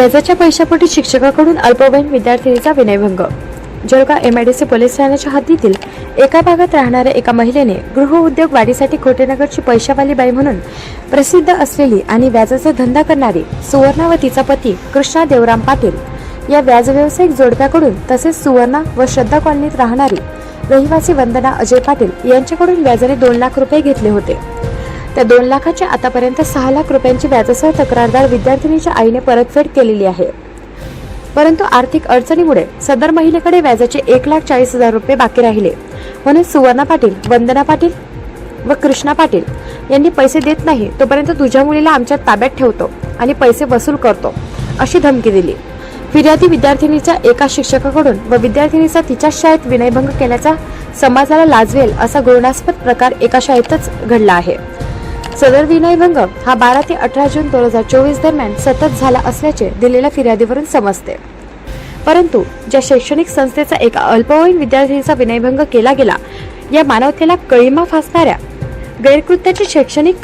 व्याजाच्या पैशापोटी शिक्षकाकडून अल्पवयीन विद्यार्थिनीचा विनयभंग. जळगाव सी पोलीस ठाण्याच्या हद्दीतील एका भागात राहणाऱ्या एका महिलेने गृहउद्योग वाढीसाठी खोटेनगरची पैशावाली बाई म्हणून प्रसिद्ध असलेली आणि व्याजाचा धंदा करणारी सुवर्णा व तिचा पती कृष्णा देवराम पाटील या व्याज व्यावसायिक जोडप्याकडून तसेच सुवर्णा व श्रद्धा कॉलनीत राहणारी रहिवासी वंदना अजय पाटील यांच्याकडून व्याजाने दोन लाख रुपये घेतले होते. त्या दोन लाखाच्या आतापर्यंत सहा लाख रुपयांची व्याजासह तक्रारदार विद्यार्थिनीच्या आईने परतफेड केलेली आहे. परंतु आर्थिक अडचणीमुळे सदर महिलेकडे व्याजाचे एक लाख चाळीस हजार रुपये बाकी राहिले. म्हणून सुवर्णा पाटील वंदना पाटील व कृष्णा पाटील यांनी पैसे देत नाही तोपर्यंत तुझ्या मुलीला आमच्या ताब्यात ठेवतो आणि पैसे वसूल करतो अशी धमकी दिली. फिर्यादी विद्यार्थिनीच्या एका शिक्षकाकडून व विद्यार्थिनीचा तिच्या शाळेत विनयभंग केल्याचा समाजाला लाजवेल असा घृणास्पद प्रकार एका शाळेतच घडला आहे. सदर विनयभंग हा बारा ते अठरा जून दोन हजार चोवीस दरम्यान सतत झाला असल्याचे दिलेल्या फिर्यादीवरून समजते. परंतु ज्या शैक्षणिक संस्थेचा एका अल्पवयीन विद्यार्थिनीचा विनयभंग केला गेला या मानवतेला कळीमा फासणाऱ्या गैरकृत्याची शैक्षणिक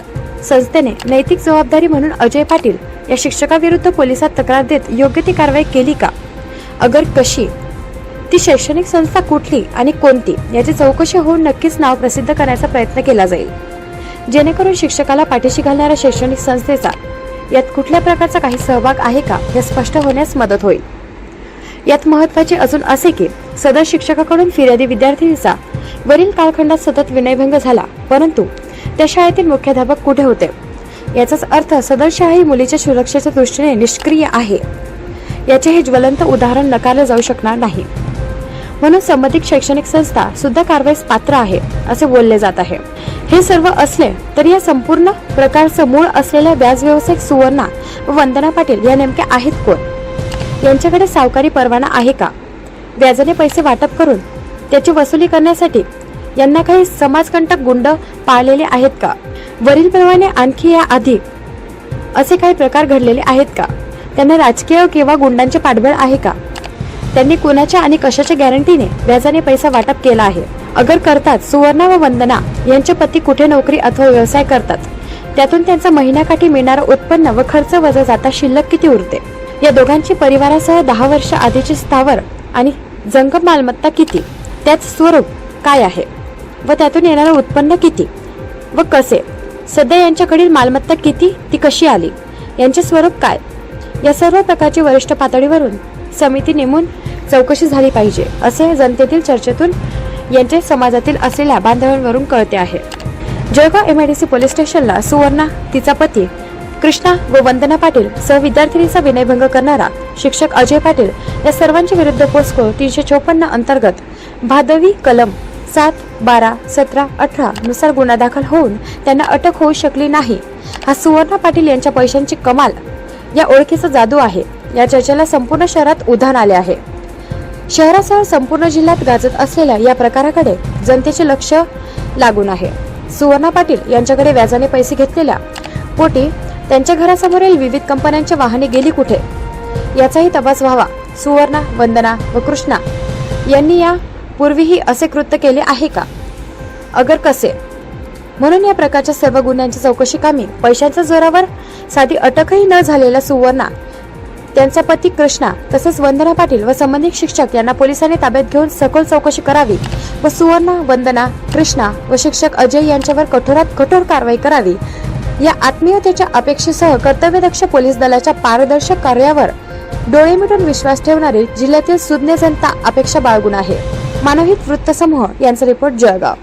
संस्थेने नैतिक जबाबदारी म्हणून अजय पाटील या शिक्षकाविरुद्ध पोलिसात तक्रार देत योग्य ती कारवाई केली का? अगर कशी? ती शैक्षणिक संस्था कुठली आणि कोणती? याची चौकशी होऊन नक्कीच नाव प्रसिद्ध करण्याचा प्रयत्न केला जाईल. जेणेकरून शिक्षकाला पाठीशी घालणाऱ्या शैक्षणिक संस्थेचा यात कुठल्या प्रकारचा काही सहभाग आहे का हे स्पष्ट होण्यास मदत होईल. यात महत्त्वाचे अजून असे की सदर शिक्षकाकडून फिर्यादी विद्यार्थिनीचा वरील कालखंडात सतत विनयभंग झाला परंतु त्या शाळेतील मुख्याध्यापक कुठे होते? याचाच अर्थ सदर शाळा ही मुलीच्या सुरक्षेच्या दृष्टीने निष्क्रिय आहे. याचे हे ज्वलंत उदाहरण नकारले जाऊ शकणार नाही. म्हणून संबंधित शैक्षणिक संस्था सुद्धा कारवाईस पात्र आहे असे बोलले जात आहे. हे सर्व असले तरी या संपूर्ण प्रकारचं मूळ असलेल्या व्याज व्यावसायिक सुवर्णा व वंदना पाटील या नेमक्या आहेत कोण? यांच्याकडे सावकारी परवाना आहे का? व्याजाने पैसे वाटप करून त्याची वसुली करण्यासाठी यांना काही समाजकंटक गुंड पाळलेले आहेत का? वरील प्रमाणे आणखी या आधी असे काही प्रकार घडलेले आहेत का? त्यांना राजकीय किंवा गुंडांचे पाठबळ आहे का? त्यांनी कुणाच्या आणि कशाच्या गॅरंटीने व्याजाने पैसा वाटप केला आहे? अगर करतात सुवर्णा व वंदना यांचे पती कुठे नोकरी अथवा व्यवसाय करतात? त्यातून त्यांचा महिन्याकाठी मिळणारं उत्पन्न व खर्च वजा जाता शिल्लक किती उरते? या दोघांची परिवारासह दहा वर्ष आधीची स्थावर आणि जंगम मालमत्ता किती? त्याच स्वरूप काय आहे? व त्यातून येणारं उत्पन्न किती? व कसे? सध्या यांच्याकडील मालमत्ता किती? ती कशी आली? यांचे स्वरूप काय? या सर्व प्रकारची वरिष्ठ पातळीवरून समिती नेमून चौकशी झाली पाहिजे असे जनतेतील चर्चेतून यांचे समाजातील असलेल्या बांधवांवरून कळते आहे. जळगाव एमआयडीसी पोलीस स्टेशनला सुवर्णा तिचा पती कृष्णा व वंदना पाटील सह विद्यार्थिनीचा विनयभंग करणारा शिक्षक अजय पाटील या सर्वांच्या विरुद्ध पोस्को तीनशे चोपन्न अंतर्गत भादवी कलम सात बारा सतरा अठरा नुसार गुन्हा दाखल होऊन त्यांना अटक होऊ शकली नाही. हा सुवर्णा पाटील यांच्या पैशांची कमाल या ओळखीचा जादू आहे. या चर्चेला संपूर्ण शहरात उधाण आले आहे. शहरासह संपूर्ण जिल्ह्यात गाजत असलेल्या या प्रकाराकडे जनतेचे लक्ष लागून आहे. सुवर्णा पाटील यांच्याकडे व्याजाने पैसे घेतलेल्या पोटी त्यांच्या घरासमोरील विविध कंपन्यांच्या वाहने गेली कुठे? याचाही तपास व्हावा. सुवर्णा वंदना व कृष्णा यांनी या पूर्वीही असे कृत्य केले आहे का? अगर कसे? म्हणून या प्रकारच्या सर्व गुन्ह्यांची चौकशी कामी पैशांच्या जोरावर साधी अटकही न झालेल्या सुवर्णा त्यांचा पती कृष्णा तसेच वंदना पाटील व संबंधित शिक्षक यांना पोलिसांनी ताब्यात घेऊन सखोल चौकशी करावी व सुवर्ण वंदना कृष्णा व शिक्षक अजय यांच्यावर कठोरात कठोर कारवाई करावी. या आत्मीयतेच्या अपेक्षेसह कर्तव्यदक्ष पोलीस दलाच्या पारदर्शक कार्यावर डोळे मिटून विश्वास ठेवणारी जिल्ह्यातील सुज्ञ जनता अपेक्षा बाळगून आहे. मानवहित वृत्तसमूह यांचा रिपोर्ट जळगाव.